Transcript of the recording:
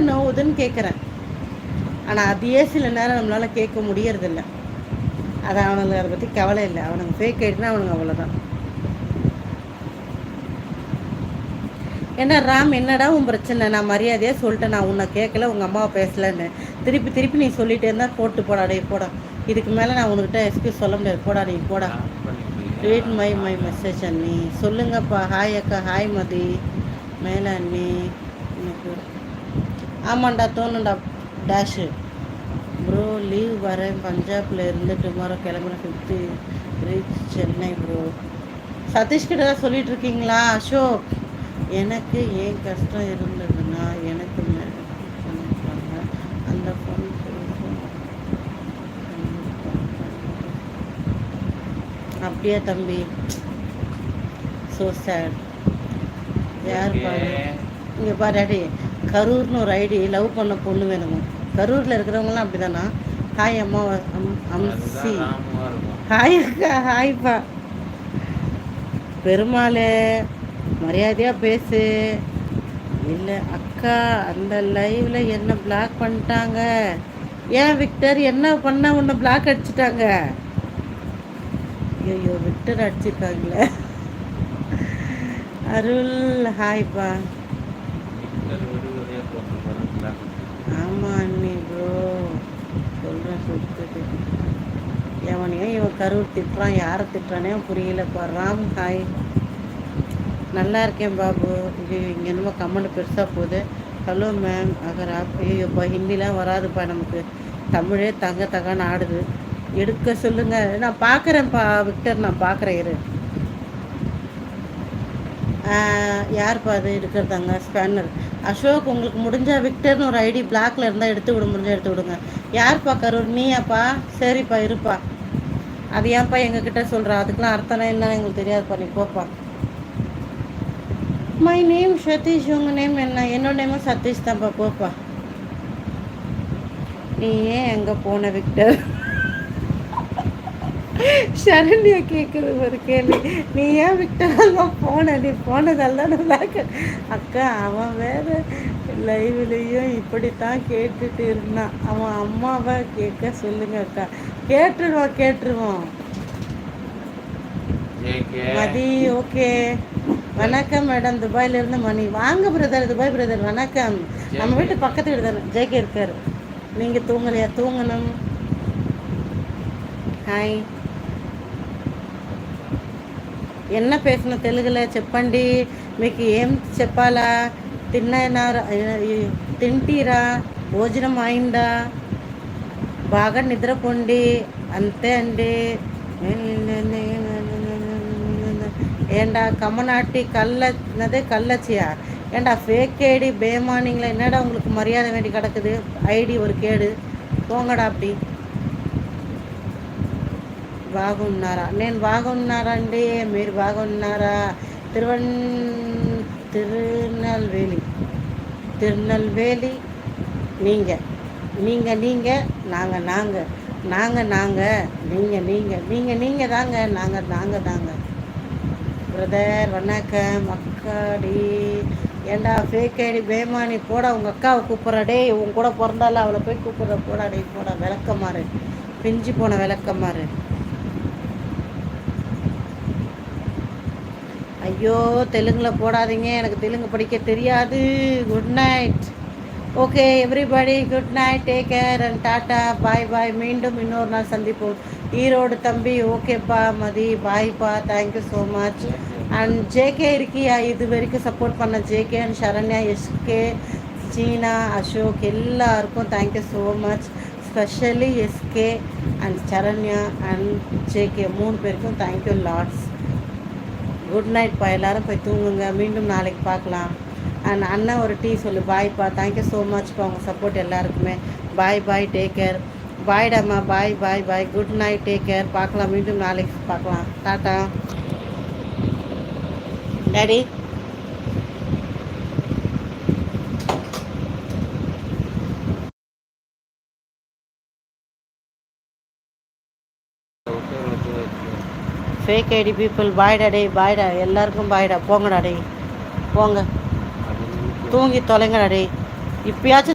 நோவுதுன்னு கேட்குறேன் ஆனால் அதையே சில நேரம் நம்மளால் கேட்க முடியறதில்ல. அது அவனுங்களுக்கு அதை பற்றி கவலை இல்லை. அவனுங்க ஃபேக் ஆகிட்டுனா அவனுங்க அவ்வளோதான் என்ன ராம் என்னடா உன் பிரச்சனை? நான் மரியாதையாக சொல்லிட்டேன். நான் உன்னை கேட்கல உங்கள் அம்மாவை பேசலன்னு. திருப்பி திருப்பி நீ சொல்லிட்டே இருந்தால் போட்டு போடா டே போடா. இதுக்கு மேலே நான் உங்ககிட்ட எக்ஸ்கியூஸ் சொல்ல முடியாது. போடா நீ போடா. ரீட் மை மை மெசேஜ் அண்ணி. சொல்லுங்கப்பா. ஹாய் அக்கா. ஹாய் மதி. மேலே அண்ணி. எனக்கு ஆமாண்டா தோணுண்டா. டேஷு ப்ரோ லீவ் வரேன். பஞ்சாப்ல இருந்து டுமாரோ கிளம்புறேன். Fifth reach Chennai bro Sathish கிட்ட தான் சொல்லிட்டு இருக்கீங்களா? அசோக் எனக்கு ஏன் கஷ்டம் இருந்ததுன்னா எனக்கு. அந்த ஃபோன் அப்படியா தம்பி? ஸோ சேட் யார் பாரு? இங்கே பாரு கரூர்னு ஒரு ஐடி லவ் பண்ண பொண்ணு வேணுமா கரூரில் இருக்கிறவங்களாம் அப்படி தானா ஹாய் அம்மா அம் அம்சி ஹாய் அக்கா ஹாய்ப்பா. பெருமாளே மரியாதையாக பேசு. இல்லை அக்கா அந்த லைவ்ல என்ன பிளாக் பண்ணிட்டாங்க? ஏன் விக்டர் என்ன பண்ண உன்னை பிளாக் அடிச்சிட்டாங்க? ஐயோ விக்டர் அடிச்சிருக்காங்களே. அருள் ஹாய்ப்பா ஆமாம் அண்ணி ப்ரோ சொல்கிறேன் கொடுத்துட்டு எவனையும் இவன் கரூர் திட்டுறான் யாரை திட்டுறானே புரியலப்பா ராம் ஹாய். நல்லா இருக்கேன் பாபு. இது இங்கே என்னமோ கமெண்ட் பெருசாக போகுது. ஹலோ மேம் அகரா. ஆப் ஐயோப்பா ஹிந்திலாம் வராதுப்பா நமக்கு. தமிழே தங்க தங்கன்னு ஆடுது. எடுக்க சொல்லுங்க. நான் பார்க்குறேன்ப்பா விக்டர் நான் பார்க்குறேன் இரு. ஆஹ் யார்ப்பா அது? எடுக்கிறதாங்க? ஸ்பேனர். அசோக் உங்களுக்கு முடிஞ்சா விக்டர்னு ஒரு ஐடி பிளாக்ல இருந்தால் எடுத்து விட முடிஞ்சா எடுத்து விடுங்க. யார்ப்பா கரூர்? நீயாப்பா? சரிப்பா இருப்பா. அது ஏன்ப்பா எங்ககிட்ட சொல்கிறா அதுக்கெலாம் அர்த்தம் என்னன்னு எங்களுக்கு தெரியாதுப்பா. நீ போப்பா. மை நேம் சதீஷ் உங்கள் நேம் என்ன? என்னோட நேமும் சதீஷ் தான்ப்பா. போப்பா. நீ ஏன் எங்கே போன விக்டர்? சரண்யா கேட்குறது ஒரு கேள்வி. நீ ஏன் விக்டர் அங்கே போன? நீ போனதால தான் நல்லா. அக்கா அவன் வேற லைவ்லேயும் இப்படித்தான் கேட்டுட்டு இருந்தான். அவன் அம்மாவை கேட்க சொல்லுங்க அக்கா. கேட்டுருவோம் கேட்டுருவோம். மதி ஓகே. வணக்கம் மேடம். துபாயில இருந்து மணி. வாங்க பிரதர் துபாய் பிரதர் வணக்கம். நம்ம வீட்டு பக்கத்து வீடு தானே. ஜேகே இருக்காரு. நீங்க தூங்கலையா? தூங்கணும். హాయ్ என்ன பேசணும் తెలుగులో చెప్పండి మీకు ఏం చెప్పాలా తిన్నారా తింటీరా భోజనం అయిందా బాగా నిద్రపోండి అంతే అండి ஏண்டா கம்மநாட்டி கல்ல என்னது கள்ளச்சியா ஏண்டா ஃபேக் ஐடி பேமானிங்களா என்னடா உங்களுக்கு மரியாதை வேண்டி கிடக்குது ஐடி ஒரு கேடு போங்கடா அப்படி బాగున్నారా నేను బాగున్నారా అండి మీరు బాగున్నారా తిరువన్ திருநெல்வேலி திருநெல்வேலி நீங்கள் நீங்கள் நீங்கள் நாங்கள் நாங்கள் நாங்கள் நாங்கள் நீங்கள் நீங்கள் நீங்கள் நீங்கள் தாங்க நாங்கள் நாங்கள் தாங்க பிரதர் வணக்கம் அக்காடி ஏண்டா ஃபேக் ஐடி பேமானி போடா உங்கள் அக்காவை கூப்பிட்ற டேய் உன் கூட பிறந்தால அவளை போய் கூப்பிட்ற போடா டேய் போடா விளக்கமாறு பிஞ்சு போன விளக்கமாறு ஐயோ தெலுங்கில் போடாதீங்க. எனக்கு தெலுங்கு படிக்க தெரியாது. Good night okay everybody good night take care and tata bye bye மீண்டும் இன்னொரு நாள் சந்திப்போம். ஈரோடு தம்பி ஓகேப்பா Mathi. பாய்ப்பா thank you so much and JK இருக்கியா? இது வரைக்கும் சப்போர்ட் பண்ண JK and Saranya SK Seena Ashok எல்லாருக்கும் thank you so much specially SK and Saranya and JK மூணு பேருக்கும் தேங்க்யூ லாட்ஸ் குட் நைட்ப்பா எல்லாரும் போய் தூங்குங்க. மீண்டும் நாளைக்கு பார்க்கலாம். அண்ட் அண்ணன் ஒரு டீ சொல்லு. பாய்ப்பா தேங்க்யூ ஸோ மச்ப்பா உங்கள் சப்போர்ட் எல்லாருக்குமே. Bye bye take care பாய்டாம்மா bye bye bye good night take care பார்க்கலாம். மீண்டும் நாளைக்கு பார்க்கலாம். டாட்டா டாடி ஃபேக் ஐடி பீப்புள் பாய்டா டேய் பாய்டா எல்லாருக்கும் பாய்டா போங்கடா டேய் போங்க. தூங்கி தொலைங்கடா டேய் இப்பயாச்சும்